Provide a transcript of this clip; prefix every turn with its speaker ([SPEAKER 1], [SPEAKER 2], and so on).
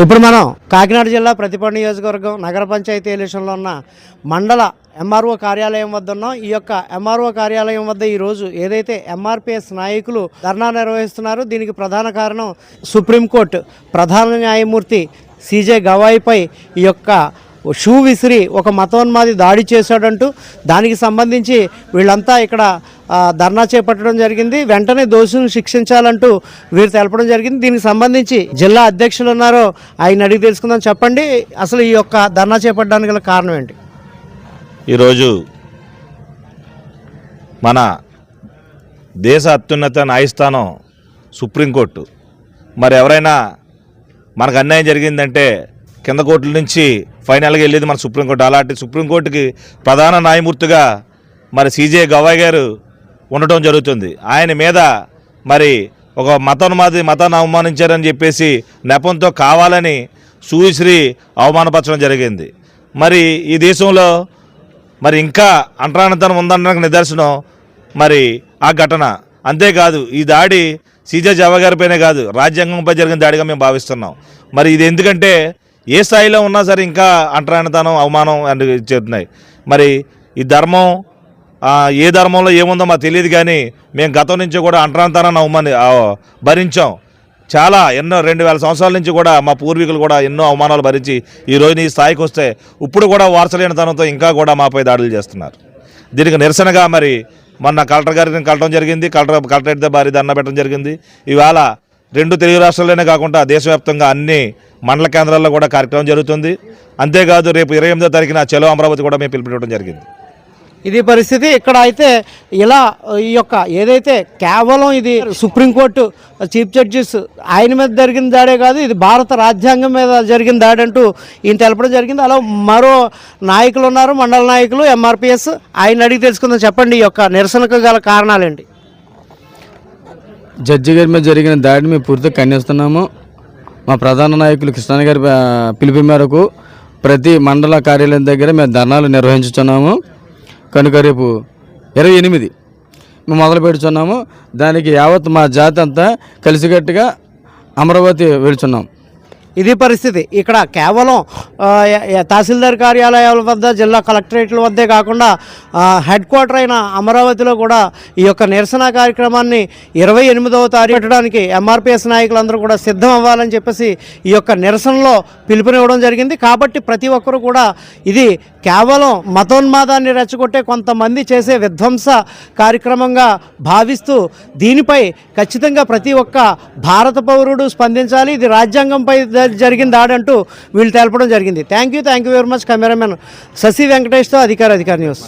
[SPEAKER 1] ఇప్పుడు మనం కాకినాడ జిల్లా ప్రతిపడ నియోజకవర్గం నగర పంచాయతీ ఎలక్షన్లో ఉన్న మండల ఎంఆర్ఓ కార్యాలయం వద్ద ఉన్నాం. ఈ యొక్క ఎంఆర్ఓ కార్యాలయం వద్ద ఈరోజు ఏదైతే ఎంఆర్పిఎస్ నాయకులు ధర్నా నిర్వహిస్తున్నారో దీనికి ప్రధాన కారణం సుప్రీంకోర్టు ప్రధాన న్యాయమూర్తి సిజే గవాయిపై ఈ యొక్క షూ విసిరి ఒక మతోన్మాది దాడి చేశాడంటూ దానికి సంబంధించి వీళ్ళంతా ఇక్కడ ధర్నా చేపట్టడం జరిగింది. వెంటనే దోషులను శిక్షించాలంటూ వీరు తెలపడం జరిగింది. దీనికి సంబంధించి జిల్లా అధ్యక్షులు ఉన్నారో ఆయన అడిగి తెలుసుకుందాం. చెప్పండి అసలు ఈ యొక్క ధర్నా చేపట్టడానికి గల కారణం ఏంటి?
[SPEAKER 2] ఈరోజు మన దేశ అత్యున్నత న్యాయస్థానం సుప్రీంకోర్టు. మరి ఎవరైనా మనకు అన్యాయం జరిగిందంటే కింద కోర్టుల నుంచి ఫైనల్గా వెళ్ళేది మన సుప్రీంకోర్టు. అలాంటి సుప్రీంకోర్టుకి ప్రధాన న్యాయమూర్తిగా మరి సీజే గవాయ్ గారు ఉండటం జరుగుతుంది. ఆయన మీద మరి ఒక మతోన్మాది మతాన్ని అవమానించారని చెప్పేసి నెపంతో కావాలని సూయిశ్రీ అవమానపరచడం జరిగింది. మరి ఈ దేశంలో మరి ఇంకా అంటరానితనం ఉందనడానికి నిదర్శనం మరి ఆ ఘటన. అంతేకాదు ఈ దాడి సీజే జవా గారిపైనే కాదు రాజ్యాంగంపై జరిగిన దాడిగా మేము భావిస్తున్నాం. మరి ఇది ఎందుకంటే ఏ స్థాయిలో ఉన్నా సరే ఇంకా అంటరానితనం అవమానం అని చెప్తున్నాయి మరి ఈ ధర్మం ఏ ధర్మంలో ఏముందో మాకు తెలియదు కానీ మేము గతం నుంచి కూడా అంటరానితనాన్ని అవమాని భరించాం. చాలా ఎన్నో రెండు వేల సంవత్సరాల నుంచి కూడా మా పూర్వీకులు కూడా ఎన్నో అవమానాలు భరించి ఈ రోజున ఈ స్థాయికి వస్తే ఇప్పుడు కూడా వారసలేనితనంతో ఇంకా కూడా మాపై దాడులు చేస్తున్నారు. దీనికి నిరసనగా మరి మొన్న కలెక్టర్ గారిని కలటం జరిగింది. కలెక్టర్ కలెక్టరేట్ భారీ ధర్నా పెట్టడం జరిగింది. ఇవాళ రెండు తెలుగు రాష్ట్రాల్లోనే కాకుండా దేశవ్యాప్తంగా అన్ని మండల కేంద్రాల్లో కూడా కార్యక్రమం జరుగుతుంది. అంతేకాదు రేపు ఇరవై ఎనిమిదో తారీఖున చలో అమరావతి కూడా మేము పిలుపునివ్వడం జరిగింది.
[SPEAKER 1] ఇది పరిస్థితి ఇక్కడ అయితే ఇలా ఈ యొక్క ఏదైతే కేవలం ఇది సుప్రీంకోర్టు చీఫ్ జడ్జిస్ ఆయన మీద జరిగిన దాడే కాదు ఇది భారత రాజ్యాంగం మీద జరిగిన దాడి అంటూ ఈయన తెలపడం జరిగింది. అలా మరో నాయకులు ఉన్నారు మండల నాయకులు ఎంఆర్పిఎస్. ఆయన అడిగి తెలుసుకుందాం చెప్పండి ఈ యొక్క నిరసనకు గల కారణాలేంటి?
[SPEAKER 3] జడ్జి గారి మీద జరిగిన దాడిని మేము పూర్తిగా ఖండిస్తున్నాము. మా ప్రధాన నాయకులు కృష్ణ గారి పిలుపు మేరకు ప్రతి మండల కార్యాలయం దగ్గర మేము ధర్నాలు నిర్వహించుతున్నాము కనుక రేపు ఇరవై ఎనిమిది మేము మొదలు పెడుతున్నాము దానికి యావత్ మా జాతి అంతా కలిసికట్టుగా అమరావతి వెళ్తున్నాం
[SPEAKER 1] ఇది పరిస్థితి. ఇక్కడ కేవలం తహసీల్దార్ కార్యాలయాల వద్ద జిల్లా కలెక్టరేట్ల వద్దే కాకుండా హెడ్ క్వార్టర్ అయిన అమరావతిలో కూడా ఈ యొక్క నిరసన కార్యక్రమాన్ని ఇరవై ఎనిమిదవ తారీఖు పెట్టడానికి ఎంఆర్పిఎస్ నాయకులందరూ కూడా సిద్ధం అవ్వాలని చెప్పేసి ఈ యొక్క నిరసనలో పిలుపునివ్వడం జరిగింది. కాబట్టి ప్రతి ఒక్కరూ కూడా ఇది కేవలం మతోన్మాదాన్ని రెచ్చగొట్టే కొంతమంది చేసే విధ్వంస కార్యక్రమంగా భావిస్తూ దీనిపై ఖచ్చితంగా ప్రతి ఒక్క భారత పౌరుడు స్పందించాలి. ఇది రాజ్యాంగంపై జరిగిన దాడంటూ వీళ్ళు తెలపడం జరిగింది. Thank you thank you very much cameraman Sasi వెంకటేష్తో అధికార అధికార న్యూస్.